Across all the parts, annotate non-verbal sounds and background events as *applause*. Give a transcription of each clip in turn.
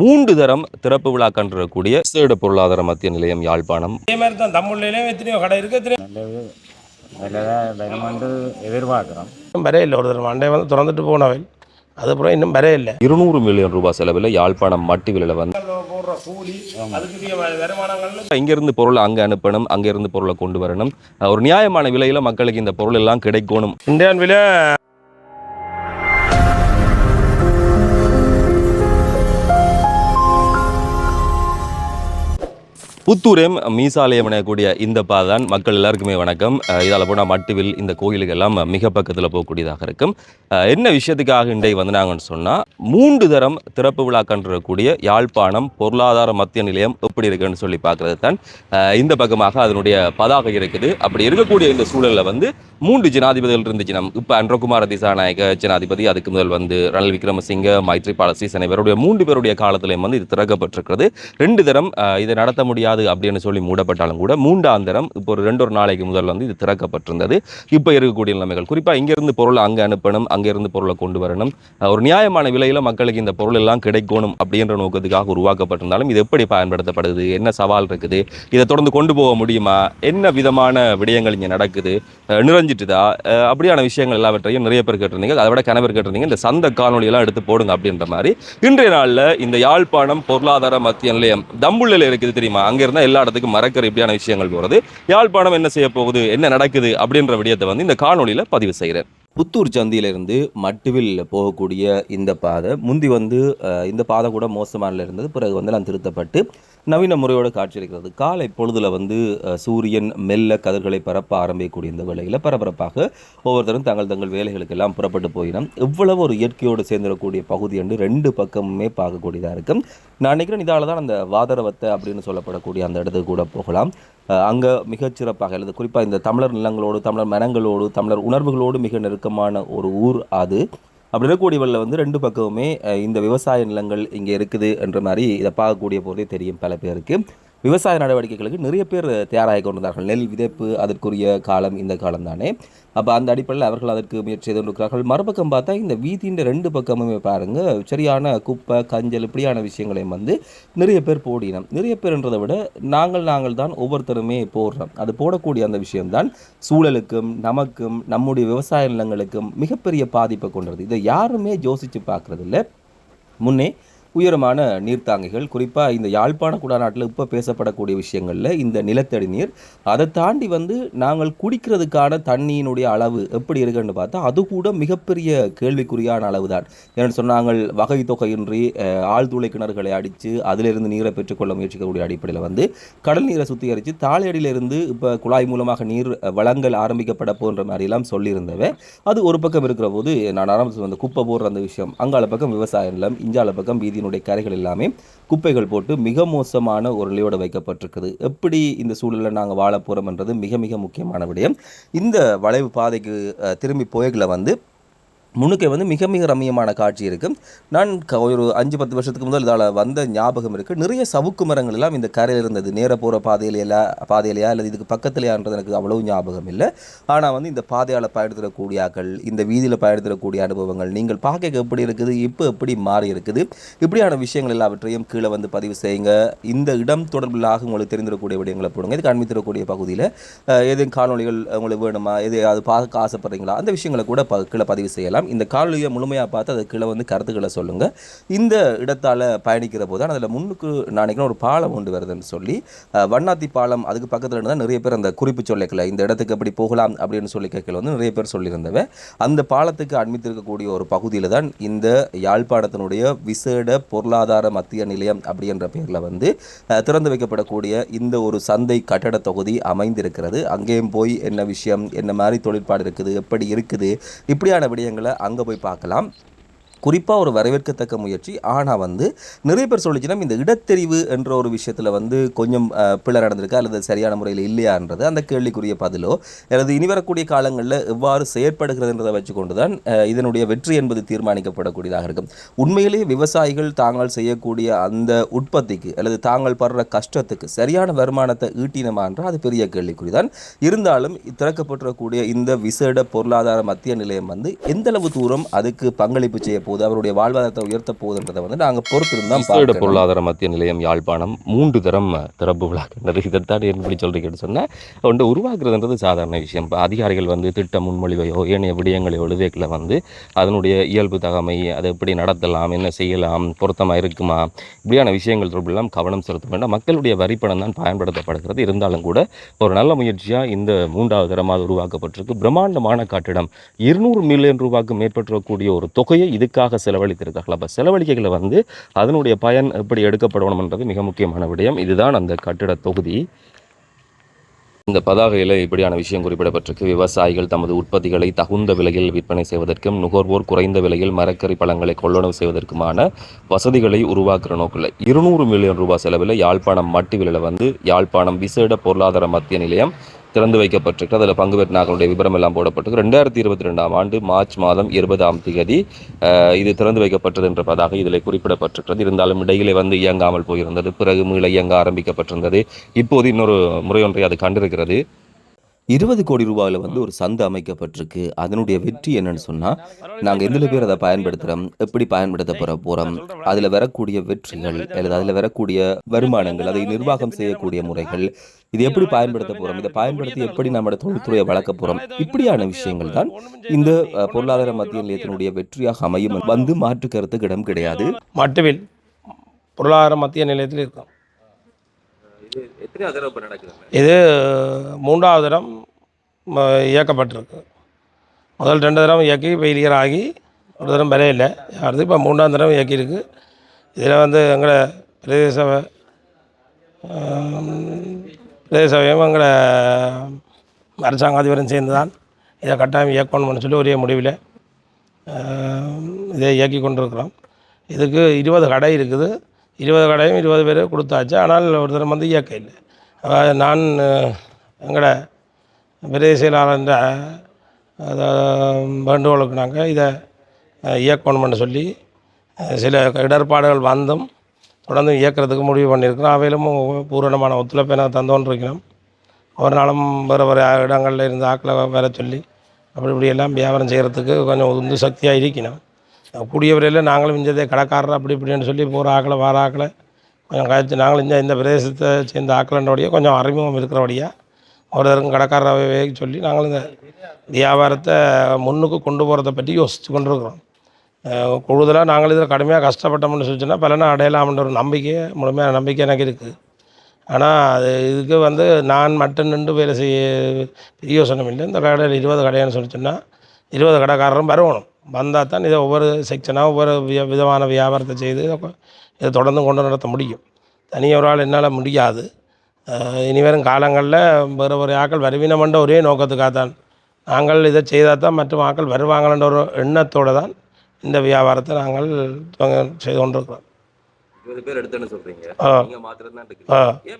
மூன்று தரம் திறப்பு விழா கண்டிருக்கக்கூடிய விசேட பொருளாதார மத்திய நிலையம் யாழ்ப்பாணம். இதே மாதிரி தான் தமிழ்லேயும் எத்தனையோ கடை வருமானு எதிர்பார்க்குறோம். வரைய இல்லை ஒரு தடவை அண்டை வந்து திறந்துட்டு போனவன் அதுக்கப்புறம் இன்னும் வரைய இல்லை. இருநூறு மில்லியன் ரூபாய் செலவில் யாழ்ப்பாணம் மட்டி விலையில் வந்து இங்கிருந்து பொருளை அங்கே அனுப்பணும் அங்கிருந்து பொருளை கொண்டு வரணும். ஒரு நியாயமான விலையில் மக்களுக்கு இந்த பொருள் எல்லாம் கிடைக்கணும். இந்தியான் விலை புத்தூரேம் மீசாலயம் எனக்கூடிய இந்த பாதான். மக்கள் எல்லாருக்குமே வணக்கம். இதால் இதால போனால் மட்டுவில் இந்த கோயிலுக்கு எல்லாம் மிக பக்கத்தில் போகக்கூடியதாக இருக்கும். என்ன விஷயத்துக்காக இன்றை வந்தாங்கன்னு சொன்னால் மூன்று தரம் திறப்பு விழா கண்டிருக்கக்கூடிய யாழ்ப்பாணம் பொருளாதார மத்திய நிலையம் எப்படி இருக்குன்னு சொல்லி பார்க்கறது தான். இந்த பக்கமாக அதனுடைய பதாகை இருக்குது. அப்படி இருக்கக்கூடிய இந்த சூழலில் வந்து மூன்று ஜனாதிபதிகள் இருந்துச்சு. நம் இப்போ அன்றகுமார திசாநாயக ஜனாதிபதி அதுக்கு முதல் வந்து ரணில் விக்ரமசிங்க மைத்ரிபால சீசன் இவருடைய மூன்று பேருடைய காலத்திலையும் வந்து இது திறக்கப்பட்டிருக்கிறது. ரெண்டு தரம் இதை நடத்த முடியாது முடியாது அப்படின்னு சொல்லி மூடப்பட்டாலும் கூட மூன்றாந்தரம் இப்போ ஒரு ரெண்டு ஒரு நாளைக்கு முதல்ல வந்து இது திறக்கப்பட்டிருந்தது. இப்போ இருக்கக்கூடிய நிலைமைகள். குறிப்பாக இங்கேருந்து பொருளை அங்கே அனுப்பணும் அங்கேருந்து பொருளை கொண்டு வரணும். ஒரு நியாயமான விலையில் மக்களுக்கு இந்த பொருள் எல்லாம் கிடைக்கணும் அப்படின்ற நோக்கத்துக்காக உருவாக்கப்பட்டிருந்தாலும் இது எப்படி பயன்படுத்தப்படுது? என்ன சவால் இருக்குது? இதை தொடர்ந்து கொண்டு போக முடியுமா? என்ன விதமான விடயங்கள் இங்கே நடக்குது? நிறைஞ்சிட்டுதா? அப்படியான விஷயங்கள் எல்லாவற்றையும் நிறைய பேர் கேட்டிருந்தீங்க. அதை விட கணவர் கேட்டிருந்தீங்க இந்த சந்த காணொலியெல்லாம் எடுத்து போடுங்க அப்படின்ற மாதிரி. இன்றைய நாளில் இந்த யாழ்ப்பாணம் பொருளாதார மத்திய நிலையம் தம்புள்ளில் இருக்குது தெரியுமா? அங்கே இருந்தால் எல்லா இடத்துக்கும் மறக்கிற இப்படியான விஷயங்கள் போகிறது யாழ்ப்பாணம் என்ன செய்ய போகுது என்ன நடக்குது? அப்படின்ற விடயத்தை வந்து இந்த காணொலியில் பதிவு செய்கிறேன் புத்தூர் சந்தியிலிருந்து மட்டுவில் போகக்கூடிய இந்த பாதை முந்தி வந்து இந்த பாதை கூட மோசமான இருந்தது. பிறகு வந்து நான் திருத்தப்பட்டு நவீன முறையோடு காட்சியளிக்கிறது. காலை பொழுதில் வந்து சூரியன் மெல்ல கதிர்களை பரப்ப ஆரம்பிக்கக்கூடிய இந்த வேளையில் பரபரப்பாக ஒவ்வொருத்தரும் தங்கள் தங்கள் வேலைகளுக்கெல்லாம் புறப்பட்டு போயினோம் இவ்வளவு ஒரு இயற்கையோடு சேர்ந்துடக்கூடிய பகுதி என்று ரெண்டு பக்கமுமே பார்க்கக்கூடியதாக இருக்கும். நான் நினைக்கிறேன் இதால் தான் அந்த வாதரவத்தை அப்படின்னு சொல்லப்படக்கூடிய அந்த இடத்துக்கு கூட போகலாம். அங்க மிகச்சிறப்பாக அல்லது குறிப்பாக இந்த தமிழர் நிலங்களோடு தமிழர் மனங்களோடு தமிழர் உணர்வுகளோடு மிக நெருக்கமான ஒரு ஊர் அது. அப்படி இருக்கக்கூடியவரில் வந்து ரெண்டு பக்கமுமே இந்த விவசாய நிலங்கள் இங்கே இருக்குது என்ற மாதிரி இதை பார்க்கக்கூடிய போதே தெரியும் பல பேருக்கு. விவசாய நடவடிக்கைகளுக்கு நிறைய பேர் தயாராகி கொண்டிருந்தார்கள். நெல் விதைப்பு அதற்குரிய காலம் இந்த காலம் தானே. அப்போ அந்த அடிப்படையில் அவர்கள் அதற்கு முயற்சி செய்து கொண்டிருக்கிறார்கள் மறுபக்கம் பார்த்தா இந்த வீதியின் ரெண்டு பக்கமுமே பாருங்கள் சரியான குப்பை கஞ்சல் இப்படியான விஷயங்களையும் வந்து நிறைய பேர் போடினோம். நிறைய பேர்ன்றதை விட நாங்கள் நாங்கள் தான் ஒவ்வொருத்தருமே போடுறோம். அது போடக்கூடிய அந்த விஷயம்தான் சூழலுக்கும் நமக்கும் நம்முடைய விவசாய நிலங்களுக்கும் மிகப்பெரிய பாதிப்பை கொண்டது. இதை யாருமே யோசித்து பார்க்குறதில்ல. முன்னே உயரமான நீர்த்தாங்கிகள் குறிப்பாக இந்த யாழ்ப்பாண குடாநாட்டில் இப்போ பேசப்படக்கூடிய விஷயங்களில் இந்த நிலத்தடி நீர் அதை தாண்டி வந்து நாங்கள் குடிக்கிறதுக்கான தண்ணியினுடைய அளவு எப்படி இருக்குன்னு பார்த்தா அது கூட மிகப்பெரிய கேள்விக்குறியான அளவு தான் ஏன்னு சொன்னால் நாங்கள் வகை தொகையின்றி ஆழ்துளை கிணறுகளை அடித்து அதிலிருந்து நீரை பெற்றுக்கொள்ள முயற்சிக்கக்கூடிய அடிப்படையில் வந்து கடல் நீரை சுத்திகரித்து தாளையடியிலிருந்து இப்போ குழாய் மூலமாக நீர் வளங்கள் வழங்கல் ஆரம்பிக்கப்பட போன்ற மாதிரிலாம் சொல்லியிருந்தவை. அது ஒரு பக்கம் இருக்கிற போது நான் ஆரம்பித்து அந்த குப்பை போடுற அந்த விஷயம் அங்கால பக்கம் விவசாய நிலம் இஞ்சால பக்கம் வீதியினுடைய கரைகள் எல்லாமே குப்பைகள் போட்டு மிக மோசமான ஒரு நிலையோடு வைக்கப்பட்டிருக்குது. எப்படி இந்த சூழலில் நாங்கள் வாழ போகிறோம்ன்றது மிக மிக முக்கியமான விடயம். இந்த வளைவு பாதைக்கு திரும்பி போய்களை வந்து முன்னுக்கே வந்து மிக மிக ரம்மியமான காட்சி இருக்குது நான் க- ஒரு அஞ்சு பத்து வருஷத்துக்கு முதல் இதால் வந்த ஞாபகம் இருக்குது நிறைய சவுக்கு மரங்கள் எல்லாம் இந்த கரையில் இருந்தது. நேர போகிற பாதையிலையா பாதையிலையா அல்லது இதுக்கு பக்கத்துலையான்றது எனக்கு அவ்வளவு ஞாபகம் இல்லை. ஆனால் வந்து இந்த பாதையால் பயன்படுத்தக்கூடிய இந்த வீதியில் பயன்படுத்தக்கூடிய அனுபவங்கள் நீங்கள் பார்க்க எப்படி இருக்குது இப்போ எப்படி மாறி இருக்குது இப்படியான விஷயங்கள் எல்லாவற்றையும் கீழே வந்து பதிவு செய்யுங்க. இந்த இடம் தொடர்பிலாக உங்களுக்கு தெரிந்திருக்கக்கூடிய விடயங்களை போடுங்க. இதுக்கு அனுமதித்திருக்கக்கூடிய பகுதியில் ஏதேனும் காணொளிகள் உங்களுக்கு வேணுமா எது அது பார்க்க ஆசைப்படுறீங்களா அந்த விஷயங்களை கூட ப கீழே பதிவு செய்யலாம். இந்த காணொலியை முழுமையாக பார்த்து அது கீழே வந்து கருத்துக்களை சொல்லுங்கள் இந்த இடத்தால் பயணிக்கிற போது அதில் முன்னுக்கு நினைக்கிறேன் ஒரு பாலம் ஒன்று வருதுன்னு சொல்லி வண்ணாத்தி பாலம் அதுக்கு பக்கத்தில் இருந்தால் நிறைய பேர் அந்த குறிப்பு சொல்லிக்கல இந்த இடத்துக்கு எப்படி போகலாம் அப்படின்னு சொல்லி கேட்கல வந்து நிறைய பேர் சொல்லியிருந்தவன். அந்த பாலத்துக்கு அண்மித்திருக்கக்கூடிய ஒரு பகுதியில் தான் இந்த யாழ்ப்பாணத்தினுடைய விசேட பொருளாதார மத்திய நிலையம் அப்படின்ற பேரில் வந்து திறந்து வைக்கப்படக்கூடிய இந்த ஒரு சந்தை கட்டட தொகுதி அமைந்திருக்கிறது. அங்கேயும் போய் என்ன விஷயம் என்ன மாதிரி தொழிற்பாடு இருக்குது எப்படி இருக்குது இப்படியான விடயங்களை அங்கே போய் பார்க்கலாம். குறிப்பாக ஒரு வரவேற்கத்தக்க முயற்சி. ஆனால் வந்து நிறைய பேர் சொல்லிச்சுன்னா இந்த இடத்தெரிவு என்ற ஒரு விஷயத்தில் வந்து கொஞ்சம் அஹ், பிழை அல்லது சரியான முறையில் இல்லையான்றது அந்த கேள்விக்குரிய பதிலோ அல்லது இனி வரக்கூடிய காலங்களில் எவ்வாறு செயற்படுகிறதுன்றதை வச்சுக்கொண்டு தான் இதனுடைய வெற்றி என்பது தீர்மானிக்கப்படக்கூடியதாக இருக்கும். உண்மையிலேயே விவசாயிகள் தாங்கள் செய்யக்கூடிய அந்த உற்பத்திக்கு அல்லது தாங்கள் படுற கஷ்டத்துக்கு சரியான வருமானத்தை ஈட்டினமா என்றால் அது பெரிய கேள்விக்குறி தான் இருந்தாலும் திறக்கப்பட்டிருக்கக்கூடிய இந்த விசேட பொருளாதார மத்திய நிலையம் வந்து எந்தளவு தூரம் அதுக்கு பங்களிப்பு செய்ய போகுது அவருடைய வாழ்வாதாரத்தை உயர்த்த போகுதுன்றதை வந்து நாங்கள் பொறுத்திருந்தா விசேட பார்க்கணும். பொருளாதார மத்திய நிலையம் யாழ்ப்பாணம் மூன்று தரம் திறப்பு விழா கண்டது இதைத்தான் எப்படி சொல்றீங்கன்னு சொன்னால் ஒன்று உருவாக்குறதுன்றது சாதாரண விஷயம். இப்போ அதிகாரிகள் வந்து திட்ட முன்மொழிவையோ ஏனைய விடயங்களை எழுதேக்கில் வந்து அதனுடைய இயல்பு தகமை அதை எப்படி நடத்தலாம் என்ன செய்யலாம் பொருத்தமாக இருக்குமா இப்படியான விஷயங்கள் தொடர்பெல்லாம் கவனம் செலுத்த வேண்டாம். மக்களுடைய வரிப்பணம் தான் பயன்படுத்தப்படுகிறது. இருந்தாலும் கூட ஒரு நல்ல முயற்சியாக இந்த மூன்றாவது தரமாக உருவாக்கப்பட்டிருக்கு. பிரம்மாண்டமான கட்டிடம் இருநூறு மில்லியன் ரூபாய்க்கு மேற்பட்டிருக்கக்கூடிய ஒரு தொகையை இதுக்காக செலவழித்திருக்கார்கள். அப்போ செலவழிக்கைகளை வந்து அதனுடைய பயன் எப்படி எடுக்கப்படணும்ன்றது மிக முக்கியமான விடயம். இதுதான் அந்த கட்டிட தொகுதி. இந்த பதாகையில் இப்படியான விஷயம் குறிப்பிடப்பட்டிருக்கு. விவசாயிகள் தமது உற்பத்திகளை தகுந்த விலையில் விற்பனை செய்வதற்கும் நுகர்வோர் குறைந்த விலையில் மரக்கறி பழங்களை கொள்ளளவு செய்வதற்குமான வசதிகளை உருவாக்குற நோக்கில் இருநூறு மில்லியன் ரூபாய் செலவில் யாழ்ப்பாணம் மட்டிவிலில் வந்து யாழ்ப்பாணம் விசேட பொருளாதார மத்திய நிலையம் திறந்து வைக்கப்பட்டிருக்கு. அதில் பங்கு பெற்றார்களுடைய விவரம் எல்லாம் போடப்பட்டிருக்கு. ரெண்டாயிரத்தி இருபத்தி ரெண்டாம் ஆண்டு மார்ச் மாதம் இருபதாம் தேதி இது திறந்து வைக்கப்பட்டது என்ற இதில் குறிப்பிடப்பட்டிருக்கிறது. இருந்தாலும் இடையிலே வந்து இயங்காமல் போயிருந்தது. பிறகு மீள இயங்க ஆரம்பிக்கப்பட்டிருந்தது. இப்போது இன்னொரு முறையொன்றை அது கண்டிருக்கிறது. இருபது கோடி ரூபாயில் வந்து ஒரு சந்தை அமைக்கப்பட்டிருக்கு. அதனுடைய வெற்றி என்னன்னு சொன்னால் நாங்கள் எதில் பேர் அதை பயன்படுத்துகிறோம் எப்படி பயன்படுத்த போகிற போகிறோம் அதில் வரக்கூடிய வெற்றிகள் அல்லது அதில் வரக்கூடிய வருமானங்கள் அதை நிர்வாகம் செய்யக்கூடிய முறைகள் இது எப்படி பயன்படுத்த போகிறோம் இதை பயன்படுத்தி எப்படி நம்மளோட தொழில்துறையை வளர்க்க போகிறோம் இப்படியான விஷயங்கள் தான் இந்த பொருளாதார மத்திய நிலையத்தினுடைய வெற்றியாக அமையும் வந்து மாற்று கருத்துக்கு இடம் கிடையாது. மட்டுவில் பொருளாதார மத்திய நிலையத்தில் இருக்கும். இது மூன்றாவது தரம் இயக்கப்பட்டிருக்கு. முதல் ரெண்டு தரம் இயக்கி ஃபெயிலியர் ஆகி ஒரு தரம் விலையில்லை அடுத்து இப்போ மூன்றாம் தரம் இயக்கியிருக்கு இதில் வந்து எங்களை பிரதேச சபை, பிரதேச சபையும் எங்களை அரசாங்க அதிபரும் சேர்ந்து தான் இதை கட்டாயம் இயக்கணும்னு சொல்லி ஒரே முடிவில் இதை இயக்கி கொண்டிருக்கிறோம். இதுக்கு இருபது கடை இருக்குது. இருபது கடையும் இருபது பேர் கொடுத்தாச்சு. ஆனால் ஒருத்தர் வந்து இயக்க இல்லை. அதாவது நான் எங்களோட பிரதேச செயலாளர் வேண்டுகோளுக்கு நாங்கள் இதை அஹ், இயக்கணும்னு சொல்லி சில இடர்பாடுகள் வந்தும் தொடர்ந்து இயக்கிறதுக்கு முடிவு பண்ணியிருக்கிறோம். அவையிலும் பூரணமான ஒத்துழைப்பை நாங்கள் தந்தோன்றிருக்கிறோம் ஒரு நாளும் வேறு வேறு இடங்களில் இருந்து ஆக்களை வர சொல்லி அப்படி இப்படி எல்லாம் வியாபாரம் செய்கிறதுக்கு கொஞ்சம் உந்து சக்தியாக இருக்கணும் கூடிய விரையில் நாங்களும் இஞ்சதே கடைக்காரர் அப்படி இப்படின்னு சொல்லி போகிற ஆக்களை வர ஆக்களை கொஞ்சம் கழித்து நாங்களும் இந்த இந்த பிரதேசத்தை சேர்ந்த ஆக்கலண்டோடைய கொஞ்சம் அறிமுகம் இருக்கிறபடியாக ஒருத்தருக்கும் கடைக்காரராக சொல்லி நாங்கள் இந்த வியாபாரத்தை முன்னுக்கு கொண்டு போகிறத பற்றி யோசித்து கொண்டிருக்கிறோம். கூடுதலாக நாங்கள் இதில் கடுமையாக கஷ்டப்பட்டோம்னு சொல்லிச்சுன்னா பலனை அடையலாம்ன்ற ஒரு நம்பிக்கை முழுமையான நம்பிக்கை எனக்கு இருக்குது ஆனால் அது இதுக்கு வந்து நான் மட்டும் நின்று வேலை செய்ய யோசனை இல்லை. இந்த கடையில் இருபது கடைன்னு சொல்லிச்சுன்னா இருபது கடைக்காரரும் வரணும் வந்தால் தான் இதை ஒவ்வொரு செக்ஷனாக ஒவ்வொரு விதமான வியாபாரத்தை செய்து இதை தொடர்ந்து கொண்டு நடத்த முடியும். ஆள் என்னால் முடியாது. அஹ் இனி வரும் காலங்களில் வேறு ஒரு ஆக்கள் வருவினமன்ற ஒரே நோக்கத்துக்காக தான் நாங்கள் இதை செய்தால் தான் மற்றும் ஆக்கள் வருவாங்கன்ற ஒரு எண்ணத்தோடு தான் இந்த வியாபாரத்தை நாங்கள் செய்து கொண்டிருக்கிறோம்.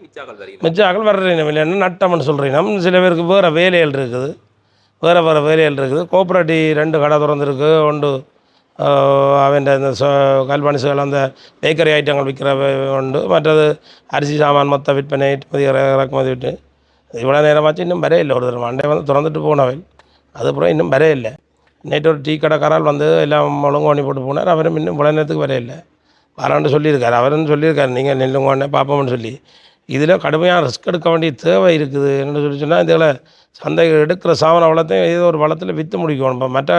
மிச்சாக்கள் வரீங்க மிச்ச ஆக்கள் வர்றீங்க இல்லைன்னா நட்டம்னு சொல்கிறீங்க சில பேருக்கு வேறு வேலைகள் இருக்குது. வேறு வேறு வேலைகள் இருக்குது. கோஆப்ரேட்டிவ் ரெண்டு கடை திறந்துருக்கு. ஒன்று அவன்ட இந்த சொ அந்த பேக்கரி ஐட்டங்கள் விற்கிற உண்டு மற்றது அரிசி சாமான் மொத்தம் விற்பனை ஏற்றுமதி இறக்குமதி விட்டு. இவ்வளோ நேரமாச்சு இன்னும் வரே இல்லை ஒரு தடவை அண்டை வந்து திறந்துட்டு போனவன். அதுக்கப்புறம் இன்னும் வரே இல்லை நேற்று ஒரு டீ கடைக்காரால் வந்து எல்லாம் ஒழுங்கு பண்ணி போட்டு போனார். அவரும் இன்னும் இவ்வளோ நேரத்துக்கு வரே இல்லை வரான்னு சொல்லியிருக்காரு. அவரும் சொல்லியிருக்காரு. நீங்கள் நெல்லுங்கன்னு பார்ப்போம்னு சொல்லி. இதில் கடுமையாக ரிஸ்க் எடுக்க வேண்டிய தேவை இருக்குது. என்னென்னு சொல்லி சொன்னால் இதில் சந்தை எடுக்கிற சாமான வளத்தையும் ஏதோ ஒரு வளத்தில் விற்று முடிக்கணும். இப்போ மற்ற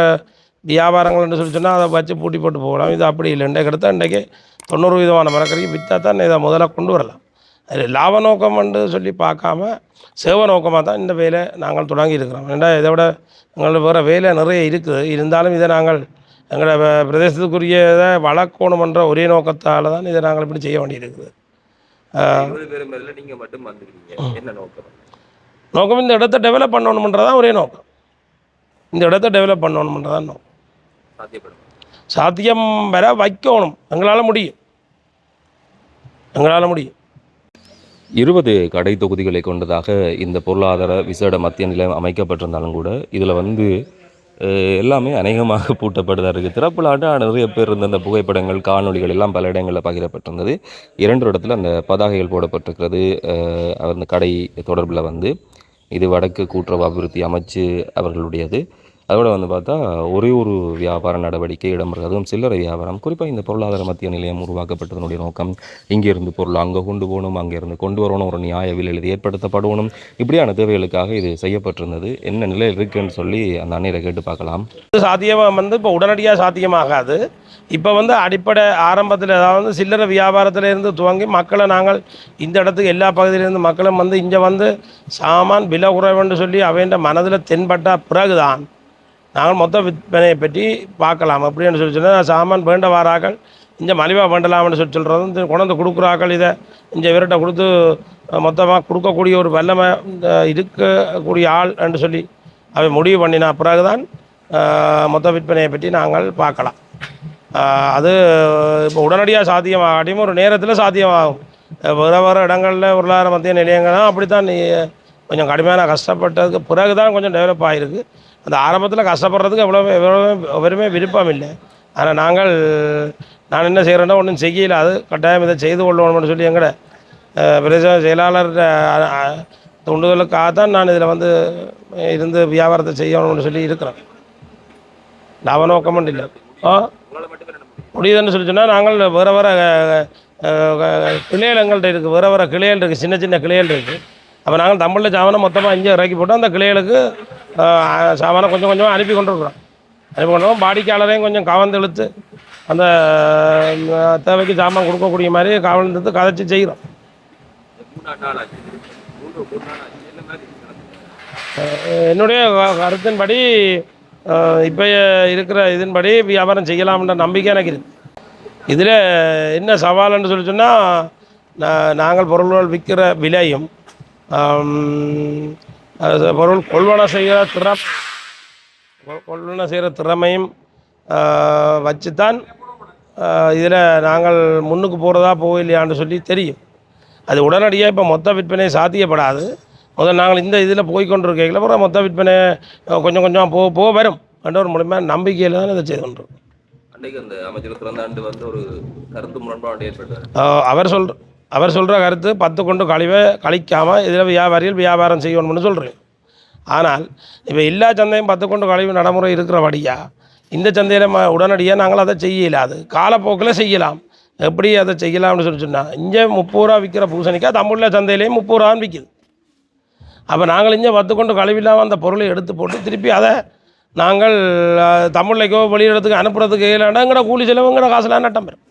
வியாபாரங்கள்னு சொல்லி சொன்னால் அதை வச்சு பூட்டி போட்டு போகலாம். இது அப்படி இல்லை. இன்றைக்கு எடுத்தால் இன்றைக்கி தொண்ணூறு விதமான மரக்கறிக்கு விற்றா தான் இதை முதல்ல கொண்டு வரலாம். அது லாப நோக்கம்னு சொல்லி பார்க்காம சேவை நோக்கமாக தான் இந்த வேலை நாங்கள் தொடங்கி இருக்கிறோம். ஏன்னா இதை விட எங்களுக்கு வேறு வேலை நிறைய இருக்குது. இருந்தாலும் இதை நாங்கள் எங்களோட வ- பிரதேசத்துக்குரியதை வளர்க்கணுமன்ற ஒரே நோக்கத்தால் தான் இதை நாங்கள் இப்படி செய்ய வேண்டியிருக்குது. ஆஹ் இருபது பேர் மேல நீங்க மட்டும் வந்துருக்கீங்க. என்ன நோக்கம்? நோக்கம் இந்த இடத்த டெவலப் பண்ணணுமன்றதான் ஒரே நோக்கம். இந்த இடத்த டெவலப் பண்ணணுமன்றதான் நோக்கம். சாத்தியம் வர வைக்கணும். எங்களால் முடியும். எங்களால் முடியும். இருபது கடை தொகுதிகளை கொண்டதாக இந்த பொருளாதார விசேட மத்திய நிலையம் அமைக்கப்பட்டிருந்தாலும் கூட இதில் வந்து எல்லாமே அநேகமாக பூட்டப்படுதா இருக்குது திறப்புலாண்டு நிறைய பேர் இருந்த அந்த புகைப்படங்கள் காணொளிகள் எல்லாம் பல இடங்களில் பகிரப்பட்டிருந்தது. இரண்டு இடத்துல அந்த பதாகைகள் போடப்பட்டிருக்கிறது. அந்த கடை தொடர்பில் வந்து. இது வடக்கு கூட்டுறவு அபிவிருத்தி அமைச்சு அவர்களுடையது. அதோட வந்து பார்த்தா ஒரே ஒரு வியாபார நடவடிக்கை இடம்பெறுகிறது அதுவும் சில்லறை வியாபாரம். குறிப்பாக இந்த பொருளாதார மத்திய நிலையம் உருவாக்கப்பட்டதனுடைய நோக்கம் இங்கேருந்து பொருள் அங்கே கொண்டு போகணும் அங்கேருந்து கொண்டு வரணும் ஒரு நியாய விலையில் இது ஏற்படுத்தப்படணும். இப்படியான தேவைகளுக்காக இது செய்யப்பட்டிருந்தது. என்ன நிலையில் இருக்குன்னு சொல்லி அந்த அன்னையரை கேட்டு பார்க்கலாம். சாத்தியமாக வந்து இப்போ உடனடியாக சாத்தியமாகாது. இப்போ வந்து அடிப்படை ஆரம்பத்தில் அதாவது சில்லறை வியாபாரத்திலேருந்து துவங்கி மக்களை நாங்கள் இந்த இடத்துக்கு எல்லா பகுதியிலேருந்து மக்களும் வந்து இங்கே வந்து சாமான் விலை குறைவுன்னு சொல்லி அவைன்ற மனதில் தென்பட்ட பிறகுதான் நாங்கள் மொத்த விற்பனையை பற்றி பார்க்கலாம். அப்படின்னு சொல்லி சொன்னால் சாமான் வேண்ட வாராக்கள் இங்கே மலிவாக வேண்டலாம்னு சொல்லி சொல்கிறதும் இந்த கொண்டாந்து கொடுக்குறாக்கள் இதை இங்கே விரட்டை கொடுத்து மொத்தமாக கொடுக்கக்கூடிய ஒரு வல்லமை இந்த இருக்கக்கூடிய ஆள் என்று சொல்லி அவை முடிவு பண்ணினா பிறகுதான் மொத்த விற்பனையை பற்றி நாங்கள் பார்க்கலாம். அது இப்போ உடனடியாக சாத்தியமாகாட்டியும் ஒரு நேரத்தில் சாத்தியமாகும். அஹ் வேறு வேறு இடங்களில் பொருளாதார மத்திய நிலையங்கள்லாம் அப்படித்தான் நீ கொஞ்சம் கடுமையான கஷ்டப்பட்டதுக்கு பிறகு தான் கொஞ்சம் டெவலப் ஆகிருக்கு அந்த ஆரம்பத்தில் கஷ்டப்படுறதுக்கு எவ்வளோ எவ்வளோ எவருமே விருப்பம் இல்லை. ஆனால் நாங்கள் நான் என்ன செய்கிறேன்னா ஒன்றும் செய்யல. அது கட்டாயம் இதை செய்து கொள்ளணும்னு சொல்லி எங்கட பிரதேச செயலாளர் தூண்டுதலுக்காக தான் நான் இதில் வந்து இருந்து வியாபாரத்தை செய்யணும்னு சொல்லி இருக்கிறேன். லாப நோக்கமும் இல்லை. ஆ? முடியுதுன்னு சொல்லி சொன்னால் நாங்கள் வேறு வேறு எங்கள்கிட்ட இருக்குது வேறு வேறு கிளைகள் இருக்குது சின்ன சின்ன கிளைகள் இருக்குது அப்போ நாங்கள் தமிழில் சாமானை மொத்தமாக இங்கே இறக்கி போட்டு அந்த கிளைகளுக்கு சாமானை கொஞ்சம் கொஞ்சமாக அனுப்பி கொண்டிருக்கிறோம் அனுப்பி கொண்டு. வாடிக்கையாளரையும் கொஞ்சம் கவர்ந்து இழுத்து அந்த தேவைக்கு சாமான் கொடுக்கக்கூடிய மாதிரி கவர்ந்து கதைச்சி செய்கிறோம். என்னுடைய கருத்தின்படி இப்போ இருக்கிற இதன்படி வியாபாரம் செய்யலாம்ன்ற நம்பிக்கை எனக்கு இருக்குது இதில் என்ன சவால்னு சொல்லி சொன்னால் நாங்கள் பொருள்கள் விற்கிற விலையும் அது பொருள் கொள்வனை செய்கிற திறம் கொ- கொள்வனை செய்கிற திறமையும் வச்சுத்தான் இதில் நாங்கள் முன்னுக்கு போகிறதா போகலையான்னு சொல்லி தெரியும். அது உடனடியாக இப்போ மொத்த விற்பனை சாத்தியப்படாது. முதல்ல நாங்கள் இந்த இதில் போய் கொண்டிருக்கையில் அப்புறம் மொத்த விற்பனை கொஞ்சம் கொஞ்சம் போக போக வரும். ஒரு முழுமையான நம்பிக்கையில் தான் இதை செய்து கொண்டிருக்கோம். அவர் சொல் அவர் சொல்கிற கருத்து பத்து கொண்டு கழிவை கழிக்காமல் இதில் வியாபாரிகள் வியாபாரம் செய்யணும்னு சொல்கிறேன் ஆனால் இப்போ எல்லா சந்தையும் பத்து கொண்டு கழிவு நடைமுறை இருக்கிறபடியா இந்த சந்தையில் உடனடியாக நாங்கள் அதை செய்ய இயலாது காலப்போக்கில் செய்யலாம். எப்படி அதை செய்யலாம்னு சொல்லி சொன்னால் இங்கே முப்பது ரூபா விற்கிற பூசணிக்காய் தமிழில் சந்தையிலேயும் முப்பது ரூபான்னு விற்கிது அப்போ நாங்கள் இங்கே பத்து கொண்டு கழிவில்லாமல் அந்த பொருளை எடுத்து போட்டு திருப்பி அதை நாங்கள் தமிழ்லைக்கோ வெளியிடத்துக்கு அனுப்புறதுக்கு எங்கட கூலி செலவுங்கிற காசுலாம் நட்டம் பெறும்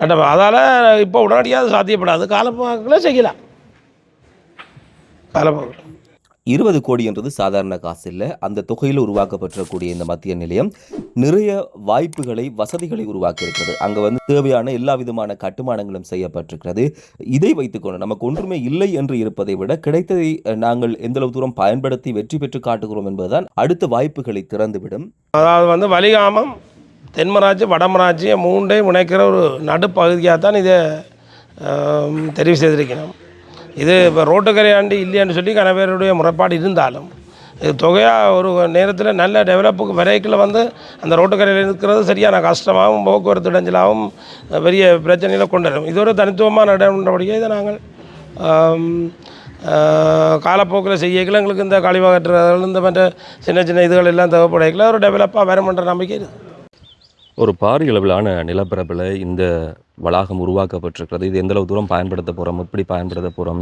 நட்டம் அதால் இப்போ உடனடியாக சாத்தியப்படாது. காலப்போக்கில் செய்யலாம். காலப்போக்கில். இருபது கோடி என்றது சாதாரண காசு இல்லை அந்த தொகையில் உருவாக்கப்பட்டிருக்கக்கூடிய இந்த மத்திய நிலையம் நிறைய வாய்ப்புகளை வசதிகளை உருவாக்கியிருக்கிறது. அங்கே வந்து தேவையான எல்லா விதமான கட்டுமானங்களும் செய்யப்பட்டிருக்கிறது. இதை வைத்துக்கொண்டு நமக்கு ஒன்றுமே இல்லை என்று இருப்பதை விட கிடைத்ததை நாங்கள் எந்தளவு தூரம் பயன்படுத்தி வெற்றி பெற்று காட்டுகிறோம் என்பதுதான் அடுத்த வாய்ப்புகளை திறந்துவிடும். அதாவது வந்து வலிகாமம் தென்மராட்சி வடமராட்சியை மூண்டை இணைக்கிற ஒரு நடுப்பகுதியாக தான் இதை தெரிவு செய்திருக்கிறோம். இது இப்போ ரோட்டுக்கரையாண்டி இல்லையான்னு சொல்லி கன பேருடைய முறைப்பாடு இருந்தாலும் இது தொகையாக ஒரு நேரத்தில் நல்ல டெவலப்புக்கு வரைக்கில் வந்து அந்த ரோட்டுக்கரையில் இருக்கிறது சரியான கஷ்டமாகவும் போக்குவரத்து இடைஞ்சலாகவும் பெரிய பிரச்சனைகளை கொண்டு வரும். இது ஒரு தனித்துவமான இடம்ன்றபடியே இதை நாங்கள் காலப்போக்கில் செய்யக்கல எங்களுக்கு இந்த கழிவகற்றுறதுகள் இந்த மற்ற சின்ன சின்ன இதுகள் எல்லாம் தேவைப்படைக்கல ஒரு டெவலப்பாக வரும்ன்ற நம்பிக்கை இருக்குது. ஒரு பாரிய அளவிலான நிலப்பரப்பில் இந்த வளாகம் உருவாக்கப்பட்டிருக்கிறது. இது எந்தளவு தூரம் பயன்படுத்த போகிறோம் எப்படி பயன்படுத்த போகிறோம்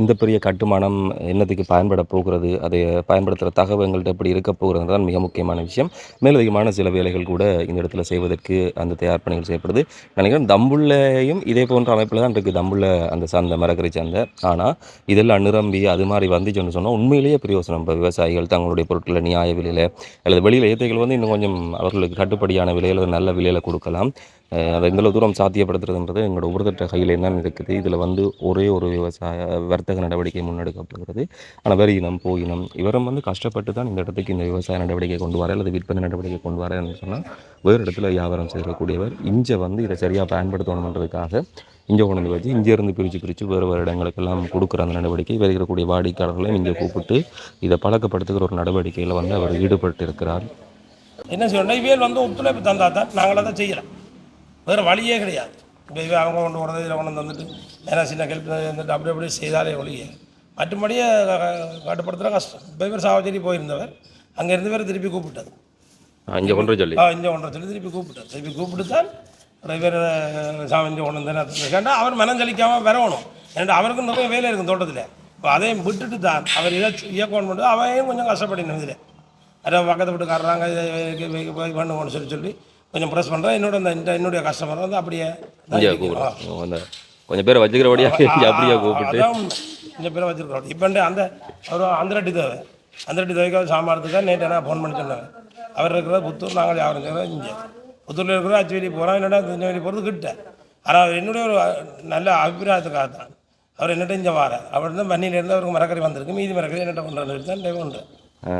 இந்த பெரிய கட்டுமானம் என்னத்துக்கு பயன்பட போகிறது? அதை பயன்படுத்துகிற தகவல் எங்கள்கிட்ட எப்படி இருக்க போகிறது தான் மிக முக்கியமான விஷயம். மேலதிகமான சில வேலைகள் கூட இந்த இடத்துல செய்வதற்கு அந்த தயார் பணிகள் செய்யப்படுது. நினைக்கிறேன் தம்புள்ளையும் இதே போன்ற அமைப்பில் தான் இருக்குது தம்புள்ள அந்த சந்தை மரக்கறி சந்தை ஆனால் இதெல்லாம் நிரம்பி அது மாதிரி வந்துச்சுன்னு சொன்னால் உண்மையிலேயே பிரயோசனம். இப்போ விவசாயிகள் தங்களுடைய பொருட்களை நியாய விலையில் அல்லது வெளியில் ஏத்தைகள் வந்து இன்னும் கொஞ்சம் அவர்களுக்கு கட்டுப்படியான விலையில் ஒரு நல்ல விலையில் கொடுக்கலாம். அதை எந்தளவு தூரம் சாத்தியப்படுத்துறதுன்றது எங்களோட ஒருத்தட்ட கையில் தான் இருக்குது. இதில் வந்து ஒரே ஒரு விவசாய வர்த்தக நடவடிக்கை முன்னெடுக்கப்படுகிறது. ஆனால் வேறு இனம் போயினம் இவரும் வந்து கஷ்டப்பட்டு தான் இந்த இடத்துக்கு இந்த விவசாய நடவடிக்கை கொண்டு வர அல்லது விற்பனை நடவடிக்கை கொண்டு வரேன்னு சொன்னால் வேறு இடத்துல வியாபாரம் செய்யக்கூடியவர். இங்கே வந்து இதை சரியாக பயன்படுத்தணுன்றதுக்காக இங்கே கொண்டு வந்து வச்சு இங்கே இருந்து பிரித்து பிரித்து வேறு வேறு இடங்களுக்கெல்லாம் கொடுக்குற அந்த நடவடிக்கை வருகிறக்கூடிய இருக்கக்கூடிய வாடிக்கையாளர்களையும் இங்கே கூப்பிட்டு இதை பழக்கப்படுத்துகிற ஒரு நடவடிக்கையில் வந்து அவர் ஈடுபட்டு இருக்கிறார் என்ன செய்யணும் இவியல் வந்து ஒத்துழைப்பு தந்தா தான் நாங்களாக தான் செய்யலாம் வேறு வழியே கிடையாது. இப்போ இவ அவங்க கொண்டு வரது இதில் கொண்டு வந்துட்டு ஏன்னா சின்ன கெல்ப் வந்துட்டு அப்படி அப்படியே செய்தாலே ஒழிய. மற்றபடியே கட்டுப்படுத்துகிற கஷ்டம். இப்போ இவர் சாவச்சேரி போயிருந்தவர். அங்கே இருந்து வேறு திருப்பி கூப்பிட்டது இங்கே கொண்டு சொல்லி. ஆ இங்கே ஒன்றரை சொல்லி திருப்பி கூப்பிட்டார். திருப்பி கூப்பிட்டு தான் இவர் சாமி ஒன்று தானே கேட்டால் அவர் மனம் ஜலிக்காமல் வரணும் ஏன்னா அவருக்கு நிறைய வேலை இருக்கும் தோட்டத்தில். இப்போ அதையும் விட்டுட்டு தான் அவர் இதை இயக்கணும் பண்ணி அவையும் கொஞ்சம் கஷ்டப்படணும் இதில் அதான் பக்கத்து வீட்டுக்காரறாங்க போய் பண்ணுங்கன்னு சொல்லி சொல்லி கொஞ்சம் ப்ரெஸ் பண்ணுறேன் என்னோட இந்த என்னுடைய கஸ்டமர் வந்து அப்படியே கொஞ்சம் பேரை வச்சுக்கிறபடியா? அப்படியே கூப்பிட்டு. இந்த பேரை வச்சிருக்கிறோம் இப்போ அந்த அவர் அந்தரட்டி தேவை. அந்தரட்டி தேவைக்காக சாம்பாரத்துக்காக நேற்று என்ன ஃபோன் பண்ணி சொன்னாங்க அவர் இருக்கிற புத்தூர் நாங்கள் யாரும் இருக்கிறோம் இங்கே. புத்தூரில் இருக்கிற அச்சுவேலி போகிறோம் என்னடா திருநெல்வேலி போகிறது கிட்ட. ஆனால் அவர் என்னுடைய ஒரு நல்ல அபிப்பிராயத்துக்காக தான். அவர் என்னட்ட இங்கே வார. அவர் தான் வன்னியிலேருந்து அவருக்கு மரக்கறி வந்திருக்கு. மீதி மரக்கறி என்னட்ட பண்ணுறது தான் ஆ,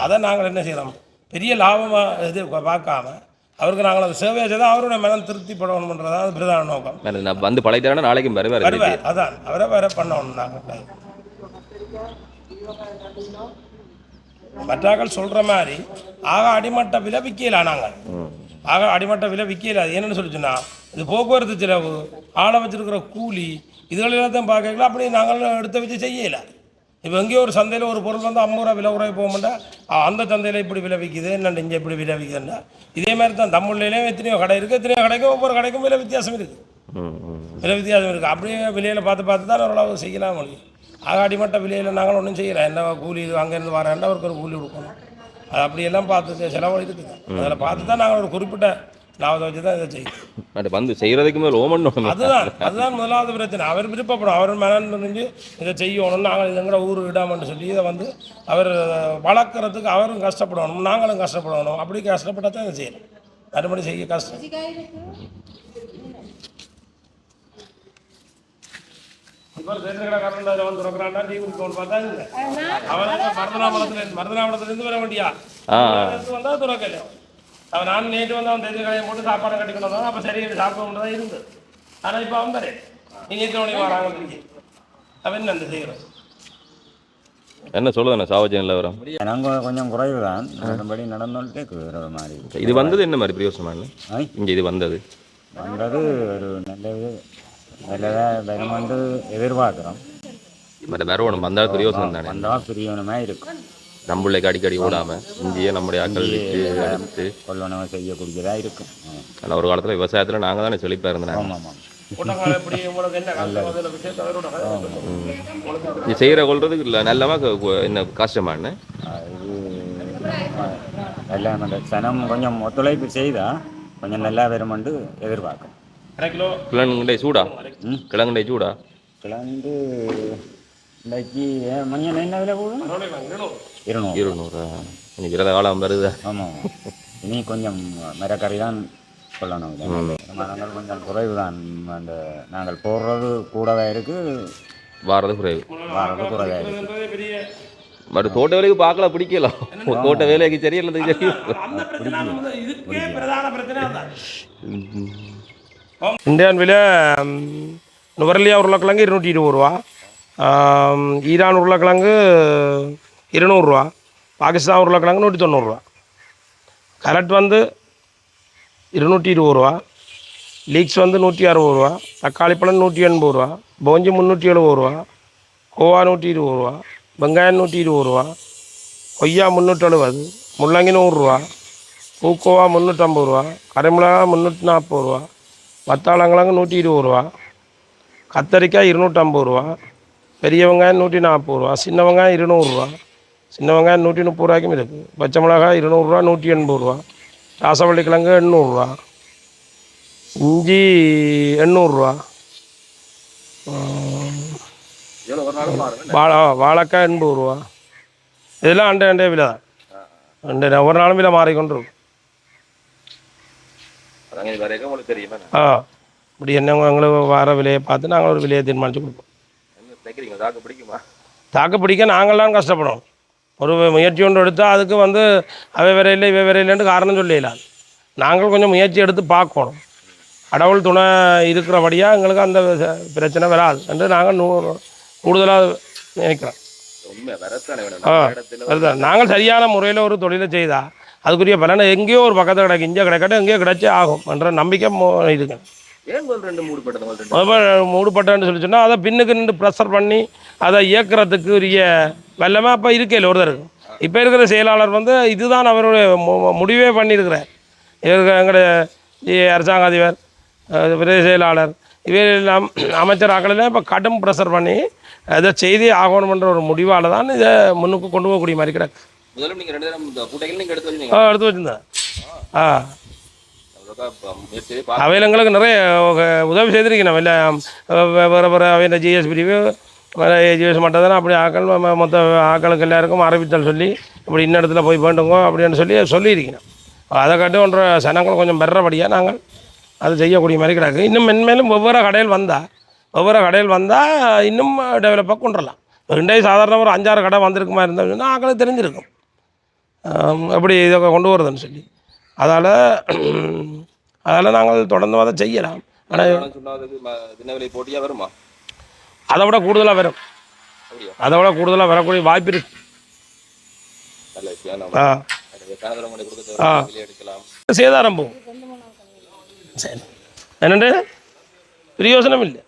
அதை நாங்கள் என்ன செய்கிறோம் பெரிய லாபமாக இது பார்க்காம அவருக்கு நாங்கள் அந்த சேவையை செய்தால் அவருடைய மனம் திருப்திப்படணுன்றதான் அது பிரதான நோக்கம். நான் வந்து பழைய நாளைக்கும் வருவார். வருவார் அதான். அவரை வேற பண்ணணும் நாங்கள் மற்றாக்கள் சொல்ற மாதிரி ஆக அடிமட்ட விலை விற்கல நாங்கள் ஆக அடிமட்ட விலை விற்கல. அது என்னன்னு சொல்லி சொன்னா இது போக்குவரத்து செலவு ஆளை வச்சிருக்கிற கூலி இதுகளெல்லாம் தான் பார்க்கல அப்படி நாங்கள் எடுத்து வச்சு செய்யல. இப்போ எங்கேயோ ஒரு சந்தையில் ஒரு பொருள் வந்து ஐம்பது ரூபா விலை குறைய போக மாட்டா. அந்த சந்தையில் இப்படி விலை விற்கிது என்ன இங்கே இப்படி விலை விற்குதுன்னா இதே மாதிரி தான் தமிழ்லேயும் எத்தனையோ கடை இருக்குது எத்தனையோ கடைக்கும் ஒவ்வொரு கடைக்கும் விலை வித்தியாசம் இருக்குது விலை வித்தியாசம் இருக்குது அப்படியே விலையில் பார்த்து பார்த்து தான் ஓரளவு செய்யலாம் முடியும் ஆக அடிமட்ட விலையில் நாங்கள் ஒன்றும் செய்யலாம் என்ன கூலி அங்கேருந்து வரேன்டா அவருக்கு ஒரு கூலி கொடுக்கணும். அது அப்படியெல்லாம் பார்த்து செலவு இருக்குது அதில் பார்த்து தான் நாங்கள் ஒரு குறிப்பிட்ட லாபத்தை வச்சு தான் இதை செய்யும் அது வந்து செய்கிறதுக்கு மேலே ஓமன் அதுதான் அதுதான் முதலாவது பிரச்சனை அவர் விருப்பப்படும் அவர் மனம் தெரிஞ்சு இதை செய்யணும் நாங்கள் இது எங்கட ஊர் விடாமன்னு சொல்லி இதை வந்து அவர் வளர்க்குறதுக்கு அவரும் கஷ்டப்படணும் நாங்களும் கஷ்டப்படணும் அப்படி கஷ்டப்பட்டால் தான் இதை செய்யணும் மறுபடி செய்ய கஷ்டம் இப்போ அதில் வந்து இருக்கிறான்டா டீ குடிக்கணும் பார்த்தா இல்லை அவன் மருதனாமலத்தில் மருதனாமலத்துலேருந்து வர வேண்டியா. வந்தால் துறக்கல அவன் நான் நேற்று வந்து அவன் தேர்தல் கடையை போட்டு சாப்பாடு கட்டிக்கணும் அப்போ சரி சாப்பிட தான் இருந்தது ஆனால் இப்போ அவன் தரேன் நீங்கள் எத்தனை மணிக்கு வராங்க அவன் என்ன அந்த செய்கிறோம் என்ன சொல்லுதானே சாவஜன் நிலவரம் நாங்கள் கொஞ்சம் குறைவு தான் மற்றபடி நடந்துகிட்டே இருக்கிற மாதிரி இது வந்தது என்ன மாதிரி பிரயோசனமான ஐ இங்கே இது வந்தது வந்தது ஒரு நல்லது நல்லதாக வருமென்று எதிர்பார்க்குறோம் மற்ற வரவணும் வந்தால் பிரயோசனம் தானே வந்தால் பிரியணமாக இருக்கும் நம்மளுக்கு அடிக்கடி ஓடாம இங்கேயே நம்முடைய அக்கள் வச்சு எடுத்து கொள்ளணவு செய்யக்கூடியதாக இருக்கும். ஆனால் ஒரு காலத்தில் விவசாயத்தில் நாங்கள் தானே செழிப்பாக இருந்தோம். இது *laughs* செய்கிற கொள்றதுக்கு இல்லை கு- என்ன கஷ்டமான இது எல்லாம் அந்த சனம் கொஞ்சம் ஒத்துழைப்பு செய்தால் கொஞ்சம் நல்லா வருமென்று எதிர்பார்க்கும். கிழங்குண்டை சூடா? ம். கிழங்குண்டை சூடா? கிழங்கு இன்றைக்கு மணி என்ன விலை போகும் இருநூறு. இருநூறு. இனி விரத காலம் வருது. ஆமாம் இனி கொஞ்சம் மரக்கறி தான் சொல்லணும். மரங்கள் கொஞ்சம் குறைவு தான். அந்த நாங்கள் போடுறது கூடவே இருக்குது வாரது குறைவு. வாரது குறைவாக இருக்குது பட் தோட்ட வேலைக்கு பார்க்கல பிடிக்கலாம் தோட்ட வேலைக்கு பிரதான பிரச்சனை அதான் இந்தியன் விலை நுவரெலியா உருளைக்கிழங்கு இருநூற்றி இருபது ரூபா. ஈரான் உருளைக்கிழங்கு இருநூறுவா பாகிஸ்தான் உருளைக்கிழங்கு நூற்றி தொண்ணூறுரூவா கரட் வந்து இருநூற்றி இருபது ரூபா லீக்ஸ் வந்து நூற்றி அறுபது ரூபா தக்காளி பழம் நூற்றி எண்பது ரூபா போஞ்சி முந்நூற்றி எழுபது ரூபா கோவா நூற்றி இருபது ரூபா வெங்காயம் நூற்றி இருபது ரூபா கொய்யா முந்நூற்றெழுபது முள்ளங்கி நூறுரூவா பூக்கோவா முந்நூற்றம்பது ரூபா கரைமிளகா முந்நூற்றி நாற்பது ரூபா வத்தாளங்கிழங்கு நூற்றி இருபது ரூபா கத்தரிக்காய் இருநூற்றம்பது ரூபா பெரிய வெங்காயம் நூற்றி நாற்பது ரூபா சின்ன வெங்காயம் இருநூறுவா சின்ன வெங்காயம் நூற்றி முப்பது ரூபாய்க்கும் இருக்குது பச்சை மிளகாய் இருநூறுவா நூற்றி எண்பது ரூபா. ராசவள்ளி கிழங்கு எண்ணூறுரூவா இஞ்சி எண்ணூறுரூவா வாழை வாழைக்காய் எண்பது ரூபா. இதெல்லாம் அண்டை அண்டை விலை தான். அண்டை ஒவ்வொரு நாளும் விலை மாறிக்கொண்டு இருக்கும் வரைக்கும் உங்களுக்கு தெரியுமா? ஆ இப்படி என்ன எங்களுக்கு வர விலையை பார்த்து நாங்கள் ஒரு விலையை தீர்மானித்து கொடுப்போம். தைக்கிறீங்க தாக்கு பிடிக்குமா? தாக்கு பிடிக்க நாங்கள்லாம் கஷ்டப்படும் ஒரு முயற்சி ஒன்று எடுத்தால் அதுக்கு வந்து அவை வேற இல்லை இவை வேற இல்லைன்னு காரணம் சொல்லிடலாம் நாங்கள் கொஞ்சம் முயற்சி எடுத்து பார்க்கணும். கடவுள் துணை இருக்கிறபடியாக எங்களுக்கு அந்த பிரச்சனை வராது என்று நாங்கள் நூறு கூடுதலாக நினைக்கிறோம். நாங்கள் சரியான முறையில் ஒரு தொழிலை செய்தால் அதுக்குரிய பலனை எங்கேயோ ஒரு பக்கத்தில் கிடைக்கும் இங்கே கிடைக்காட்டும் எங்கேயோ கிடைச்சே ஆகும் என்ற நம்பிக்கை மோ- இருக்கு ஏன் முதல் ரெண்டு மூடு பட்டது மூடுபட்டேன்னு சொல்லி சொன்னால் அதை பின்னுக்கு நின்று ப்ரெஷர் பண்ணி அதை இயக்குறதுக்கு உரிய வெள்ளமே அப்போ இருக்கையில் ஒருத்தருக்கு. இப்போ இருக்கிற செயலாளர் வந்து இதுதான் அவருடைய முடிவே பண்ணியிருக்கிறார். இவருக்கு எங்களுடைய அரசாங்க அதிபர் பிரதேச செயலாளர் இவையெல்லாம் அமைச்சர் ஆக்கலாம் இப்போ கடும் ப்ரெஷர் பண்ணி இதை செய்தி ஆகணுமன்ற ஒரு முடிவால் தான் இதை முன்னுக்கு கொண்டு போகக்கூடிய மாதிரி கிடக்கு. எடுத்து வச்சுருந்தேன். ஆ. அவையில் எங்களுக்கு நிறைய உதவி செய்திருக்கணும். இல்லை வேறு வேறு அவையில் ஜிஎஸ் பிரிவு ஜிஎஸ் மட்டும் தானே அப்படி ஆக்கள் மொத்த ஆக்களுக்கு எல்லாருக்கும் அறிவித்தல் சொல்லி இப்படி இன்ன இடத்துல போய் வேண்டுங்க அப்படின்னு சொல்லி சொல்லியிருக்கணும். அதை காட்டி ஒன்று சனங்கள் கொஞ்சம் பெறபடியாக நாங்கள் அது செய்யக்கூடிய மாதிரி கிடக்கு. இன்னும் மென்மேலும் ஒவ்வொரு கடையில் வந்தால் ஒவ்வொரு கடையில் வந்தால் இன்னும் டெவலப்பாக கொண்டுடலாம் ரெண்டே சாதாரண ஒரு அஞ்சாறு கடை வந்திருக்குமா இருந்தால் சொன்னால் ஆக்களுக்கு தெரிஞ்சிருக்கும். எப்படி இதை கொண்டு வருதுன்னு சொல்லி. அதால் அதால் நாங்கள் தொடர்ந்து அதை செய்யலாம். ஆனால் சொன்னதுக்கு தின விலை போட்டியா வருமா? அதை விட கூடுதலாக வரும். அதை விட கூடுதலாக வரக்கூடிய வாய்ப்பு இருக்கு. சேதாரம் சரி என்னண்டு? பிரயோசனம் இல்லை.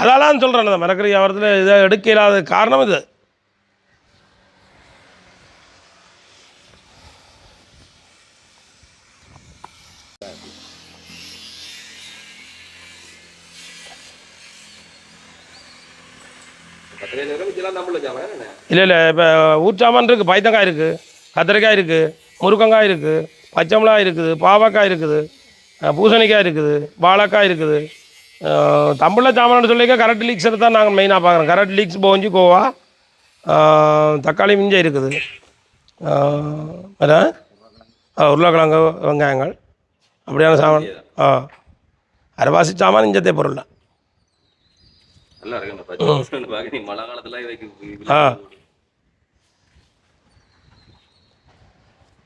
அதாலாம் சொல்கிறேன் அந்த மரக்கறி வியாபாரத்தில் இதை எடுக்க இல்லாத காரணம் இது பத்து பேர் இதெல்லாம் நம்மள ஜாமான் என்ன இல்லை இல்லை இப்போ ஊர்ச்சாமான் இருக்குது பைத்தங்காய் இருக்குது கத்திரிக்காய் இருக்குது முருங்கங்காய் இருக்குது பச்சை மிளகாய் இருக்குது பாவக்காய் இருக்குது பூசணிக்காய் இருக்குது வாழைக்காய் இருக்குது. தமிழில் சாமான் சொல்லிக்க கரட் லீக்ஸ் தான் நாங்கள் மெயினாக பார்க்குறோம் கரட் லீக்ஸ் போஞ்சி கோவா தக்காளி மிஞ்சை இருக்குது. அஹ் உருளைக்கிழங்கு வெங்காயங்கள் அப்படியான சாமான். ஆ அரைவாசி சாமான் இஞ்சத்தே பொருள் தான் நல்லா இருக்கு மழை காலத்துல ஆ.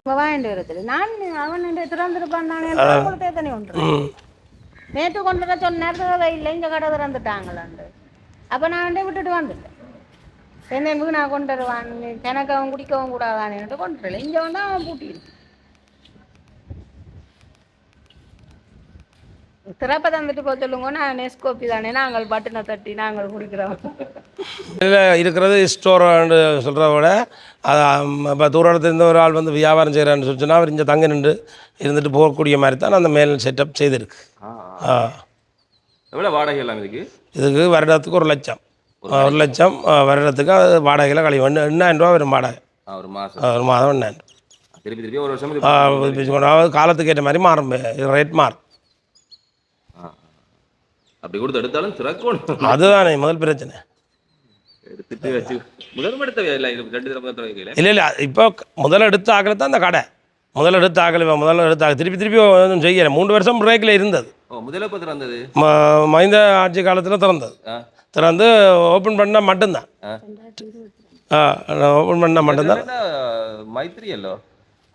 வாங்கிட்டு வரது நான் அவன் திறந்துருப்பான் நானே கொடுத்தே தனி ஒன்று ம். நேற்று கொண்டு வர சொன்ன நேரத்தில் இல்லை. இந்த கடை திறந்துட்டாங்களாண்டு அப்போ நான் வந்து விட்டுட்டு வந்துட்டேன் சென்னைக்கு நான் கொண்டு வருவான் எனக்கு அவன் குடிக்கவும் கூடாதானேன்ட்டு கொண்டு வரல. இங்கே வந்து அவன் பூட்டிருக்கு திறப்பை தந்துட்டு போக சொல்லுங்க நான் நெஸ்கோப்பி தானே நாங்கள் பட்டனை தட்டி நாங்கள் குடிக்கிறோம். இதில் இருக்கிறது ஸ்டோர்னு சொல்கிறத விட இப்போ தூரத்துலேருந்து ஒரு ஆள் வந்து வியாபாரம் செய்கிறான்னு சொன்னால் அவர் இங்கே தங்க நின்று இருந்துட்டு போகக்கூடிய மாதிரி தான் அந்த மேல் செட்டப் செய்திருக்கு. ஆ எவ்வளவு வாடகை எல்லாம் இதுக்கு? இதுக்கு வருடத்துக்கு ஒரு லட்சம். ஒரு லட்சம் வருடத்துக்கு அது வாடகையில் கழிவு எண்ண எண்ணாயிரம் ரூபா வரும் வாடகை. ஆ, ஒரு மாசம். ஆ, ஒரு மாதம் எண்ணாயிரம். திருப்பி திருப்பி ஒரு வருஷம் காலத்துக்கு ஏற்ற மாதிரி மாறும் ரேட் மாறும். அப்படி கொடுத்து எடுத்தாலும் திறக்கணும் அதுதானே முதல் பிரச்சனை. எடுத்துட்டு வச்சு முதல் இல்லை ரெண்டு முதல் இல்லை இல்லை இப்போ முதல்ல எடுத்த ஆக்கல தான் அந்த கடை. முதல்ல எடுத்த ஆக்கல இவன் முதல்ல எடுத்த ஆக்கல திருப்பி திருப்பி ஒன்றும் செய்யலை. மூன்று வருஷம் பிரேக்கில் இருந்தது. முதல்ல ம- மைந்த ஆட்சி காலத்தில் திறந்தது. திறந்து ஓப்பன் பண்ணால் மட்டும்தான். ஆ. ஓப்பன் பண்ணால் மட்டும்தான். மைத்திரி அல்லோ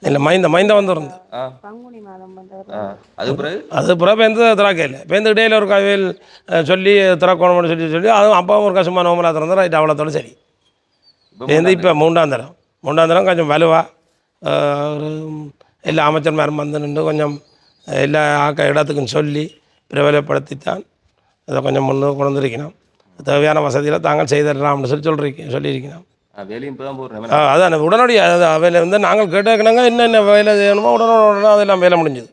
இல்லை மைந்த மைந்த வந்து திறந்தது ஆ. பங்குனி மாதம் வந்தவர். ஆ. அது பிறகு? அது பிறகு பேருந்து திறக்கையில் பேருந்து இடையில ஒரு கவியல் சொல்லி திறக்கணும்னு சொல்லி சொல்லி அதுவும் அப்பாவும் ஒரு கசுமா நோமலாக திறந்தா ரைட் அவ்வளோத்தோட சரி. பேருந்து இப்போ மூன்றாம் தரம். மூன்றாம் தரம் கொஞ்சம் வலுவா ஒரு எல்லா அமைச்சர்மாரும் வந்து நின்று கொஞ்சம் எல்லா ஆக்க இடத்துக்கும் சொல்லி பிரபலப்படுத்தித்தான். அதை கொஞ்சம் முன்னு கொண்டு வந்திருக்கணும். தேவையான வசதியில் தாங்கள் செய்திடலாம்னு சொல்லி சொல்லியிருக்கேன் சொல்லியிருக்கணும். அதான் உடனடி வேலை வந்து நாங்கள் கேட்டுக்கணுங்க என்னென்ன வேலை செய்யணுமோ உடனே உடனே அதெல்லாம் வேலை முடிஞ்சுது.